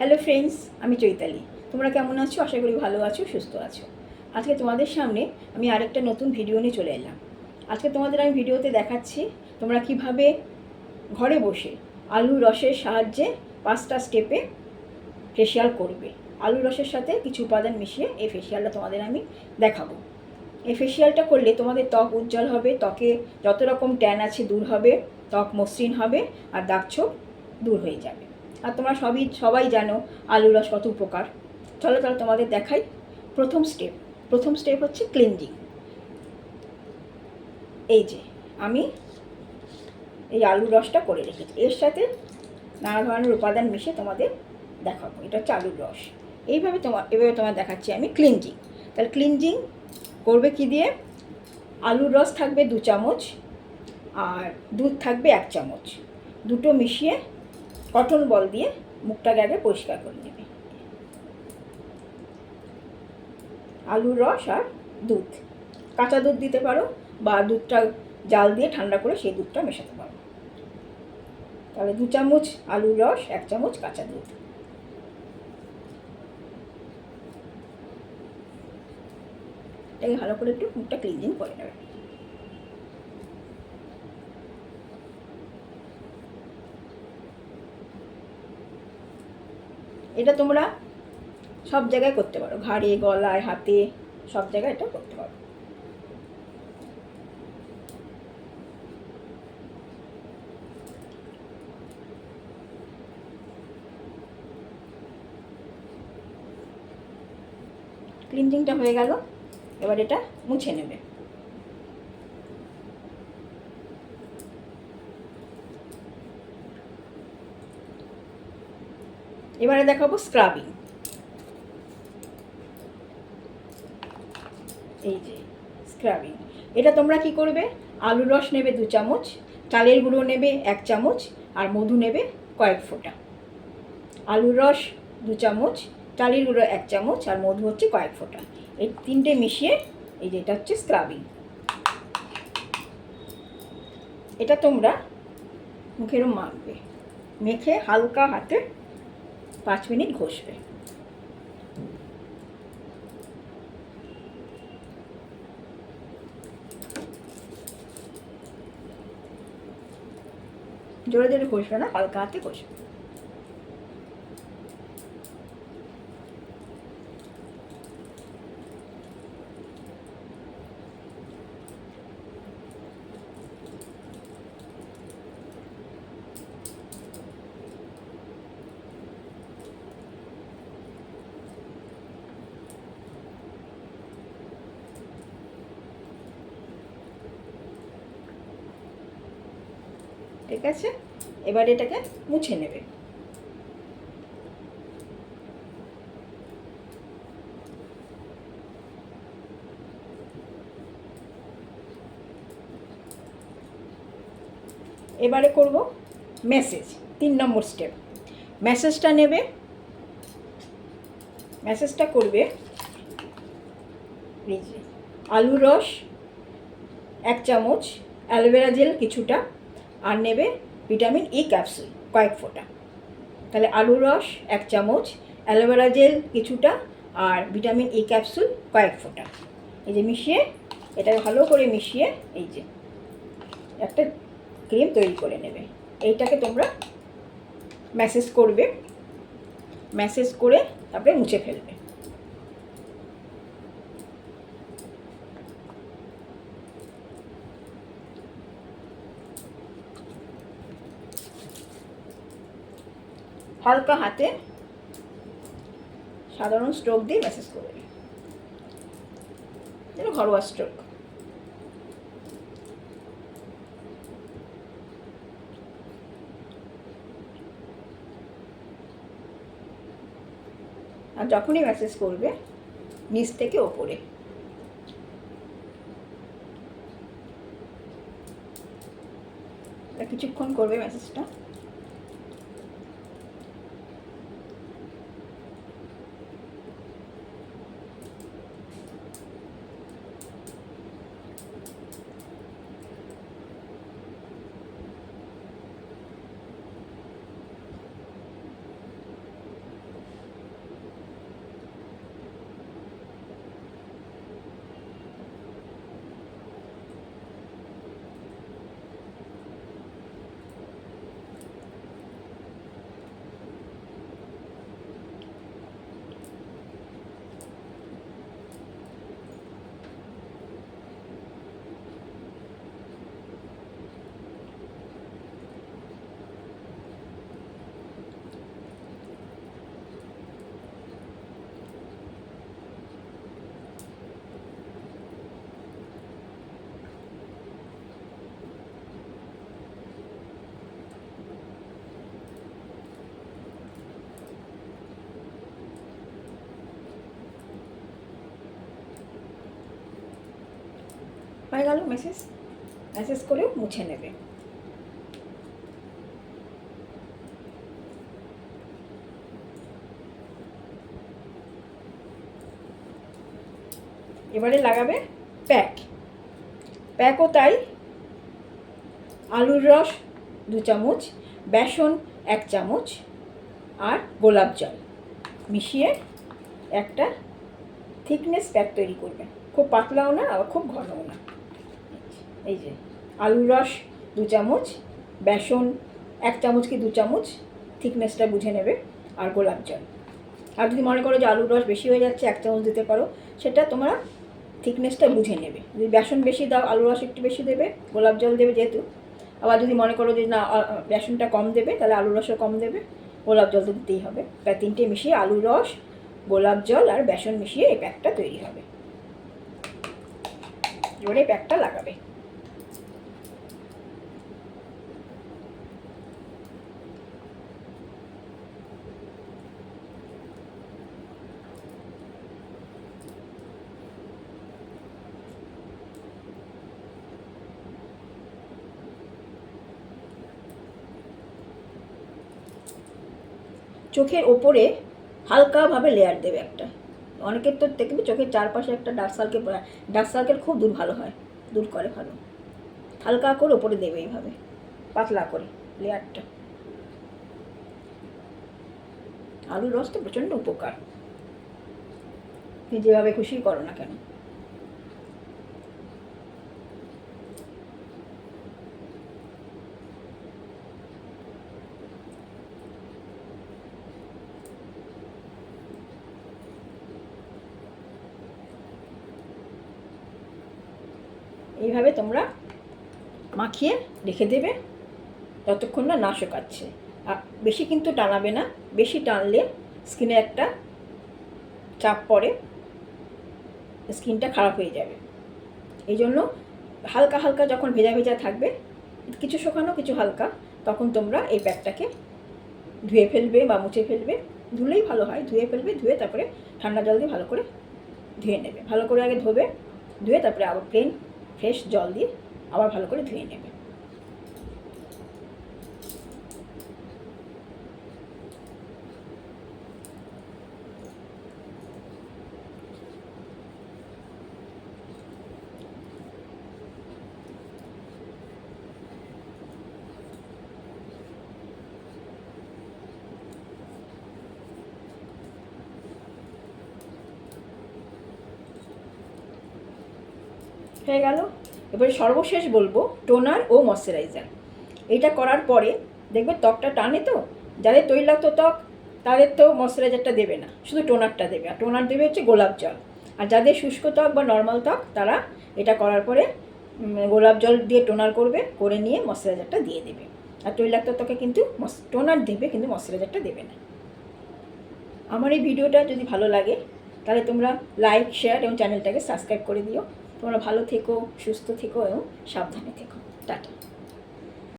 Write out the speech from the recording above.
Hello friends আমি চৈতালি। তোমরা কেমন আছো? আশা করি ভালো আছো, সুস্থ আছো। আজকে তোমাদের সামনে আমি আরেকটা নতুন ভিডিও নিয়ে চলে এলাম। আজকে তোমাদের আমি ভিডিওতে দেখাচ্ছি তোমরা কীভাবে ঘরে বসে আলু রসের সাহায্যে পাঁচটা স্টেপে ফেসিয়াল করবে। আলু রসের সাথে কিছু উপাদান মিশিয়ে এই ফেসিয়ালটা তোমাদের আমি দেখাবো। এই ফেসিয়ালটা করলে তোমাদের ত্বক উজ্জ্বল হবে, ত্বকে যত রকম ট্যান আছে দূর হবে, ত্বক মসৃণ হবে আর দাগ দূর হয়ে যাবে। আর তোমরা সবই, সবাই জানো আলু রস কত উপকার। চলো চলো তোমাদের দেখাই প্রথম স্টেপ প্রথম স্টেপ হচ্ছে ক্লিনজিং এই যে, আমি এই আলুর রসটা করে রেখেছি। এর সাথে নানা ধরনের উপাদান মিশে তোমাদের দেখাবো। এটা হচ্ছে আলুর রস। এইভাবে তোমার এভাবে তোমার দেখাচ্ছি আমি ক্লিনজিং তাহলে ক্লিনজিং করবে কি দিয়ে? আলুর রস থাকবে দু চামচ আর দুধ থাকবে এক চামচ। দুটো মিশিয়ে কটন বল দিয়ে মুখটাকে আগে পরিষ্কার করে নেবে। আলুর রস আর দুধ। কাঁচা দুধ দিতে পারো বা দুধটা জাল দিয়ে ঠান্ডা করে সেই দুধটা মেশাতে পারো। তাহলে দু চামচ আলুর রস, এক চামচ কাঁচা দুধ। এটাকে ভালো করে একটু মুখটা ক্লিনজিং করে নেবে। এটা তোমরা সব জায়গায় করতে পারো। ঘাড়ে, গলায়, হাতে, সব জায়গায় এটা করতে পারো। ক্লিনজিংটা হয়ে গেল। এবার এটা মুছে নেবে। এবারে দেখাবো স্ক্রাবিং এই যে স্ক্রাবিং এটা তোমরা কি করবে? আলুর রস নেবে দু চামচ, চালের গুঁড়ো নেবে এক চামচ, আর মধু নেবে কয়েক ফোঁটা। আলুর রস দু চামচ, চালের গুঁড়ো এক চামচ, আর মধু হচ্ছে কয়েক ফোঁটা। এই তিনটে মিশিয়ে এই যে এটা হচ্ছে স্ক্রাবিং এটা তোমরা মুখেরও মাখবে। মেখে হালকা হাতে পাঁচ মিনিট ঘষবে। জোরে জোরে ঘষবে না হালকা হাতে ঘষবে। আছে? এবার এটাকে মুছে নেবে। এবারে করব মেসেজ তিন নম্বর স্টেপ মেসেজটা নেবে মেসেজটা করবে আলু রস, এক চামচ অ্যালোভেরা জেল কিছুটা আর নেবে ভিটামিন ই ক্যাপসুল কয়েক ফোঁটা। তাহলে আলু রস, এক চামচ, অ্যালোভেরা জেল কিছুটা আর ভিটামিন ই ক্যাপসুল কয়েক ফোঁটা। এই যে মিশিয়ে, এটা ভালো করে মিশিয়ে, এই যে একটা ক্রিম তৈরি করে নেবে। এইটাকে তোমরা ম্যাসেজ করবে। ম্যাসেজ করে তারপরে মুছে ফেলবে। হালকা হাতে সাধারণ স্ট্রোক দিয়ে ম্যাসেজ করবে যেন ঘরোয়া স্ট্রোক আর যখনই ম্যাসেজ করবে, নিচ থেকে ওপরে। কিছুক্ষণ করবে ম্যাসেজটা হয়ে গেল মেসেজ মেসেজ করেও মুছে নেবে। এবারে লাগাবে প্যাক। প্যাকও তাই, আলুর রস দু চামচ, বেসন এক চামচ আর গোলাপ জল মিশিয়ে একটা থিকনেস প্যাক তৈরি করবে। খুব পাতলাও না, আবার খুব ঘনও না। এই যে, আলুর রস দু চামচ, বেসন এক চামচ কি দু চামচ থিকনেসটা বুঝে নেবে, আর গোলাপ জল। আর যদি মনে করো যে আলুর রস বেশি হয়ে যাচ্ছে, এক চামচ দিতে পারো, সেটা তোমরা থিকনেসটা বুঝে নেবে। যদি বেসন বেশি দাও আলু রস একটু বেশি দেবে, গোলাপ জল দেবে যেহেতু, আবার যদি মনে করো যে না বেসনটা কম দেবে, তাহলে আলু রসও কম দেবে, গোলাপ জল তো দিতেই হবে। প্রায় তিনটে মিশিয়ে আলু রস, গোলাপ জল আর বেসন মিশিয়ে এই প্যাকটা তৈরি হবে। এবারে প্যাকটা লাগাবে। চোখের ওপরে হালকাভাবে লেয়ার দেবে একটা। অনেকের তো দেখবে চোখের চারপাশে একটা ডার্ক সার্কেল ডার্ক সার্কেল খুব দূর ভালো হয়, দূর করে ভালো। হালকা করে ওপরে দেবে এইভাবে, পাতলা করে লেয়ারটা আলুর রস তো প্রচণ্ড উপকার। যেভাবে খুশি করো না কেন? এইভাবে তোমরা মাখিয়ে রেখে দেবে। যতক্ষণ না না শুকাচ্ছে। আর বেশি কিন্তু টানাবে না। বেশি টানলে স্কিনে একটা চাপ পড়ে, স্কিনটা খারাপ হয়ে যাবে। এই জন্য হালকা হালকা যখন ভেজা ভেজা থাকবে, কিছু শুকানো, কিছু হালকা, তখন তোমরা এই প্যাকটাকে ধুয়ে ফেলবে বা মুছে ফেলবে। ধুলেই ভালো হয়। ধুয়ে ফেলবে, ধুয়ে তারপরে ঠান্ডা জল দিয়ে ভালো করে ধুয়ে নেবে। ভালো করে আগে ধোবে, ধুয়ে তারপরে আবার প্লেন ফ্রেশ জল দিয়ে আবার ভালো করে ধুয়ে নেবে। হয়ে গেল। এবারে সর্বশেষ বলব টোনার ও ময়শ্চারাইজার। এটা করার পরে দেখবে ত্বকটা টানে তো, যাদের তৈলাক্ত ত্বক তাদের তো ময়শ্চারাইজারটা দেবে না, শুধু টোনারটা দেবে। আর টোনার দেবে হচ্ছে গোলাপ জল। আর যাদের শুষ্ক ত্বক বা নর্মাল ত্বক তারা এটা করার পরে গোলাপ জল দিয়ে টোনার করবে, করে নিয়ে ময়শ্চারাইজারটা দিয়ে দেবে। আর তৈলাক্ত ত্বকে কিন্তু টোনার দেবে কিন্তু ময়শ্চারাইজারটা দেবে না। আমার এই ভিডিওটা যদি ভালো লাগে, তাহলে তোমরা লাইক শেয়ার এবং চ্যানেলটাকে সাবস্ক্রাইব করে দিও। তোমরা ভালো থেকো সুস্থ থেকো এবং সাবধানে থেকো। টাটা।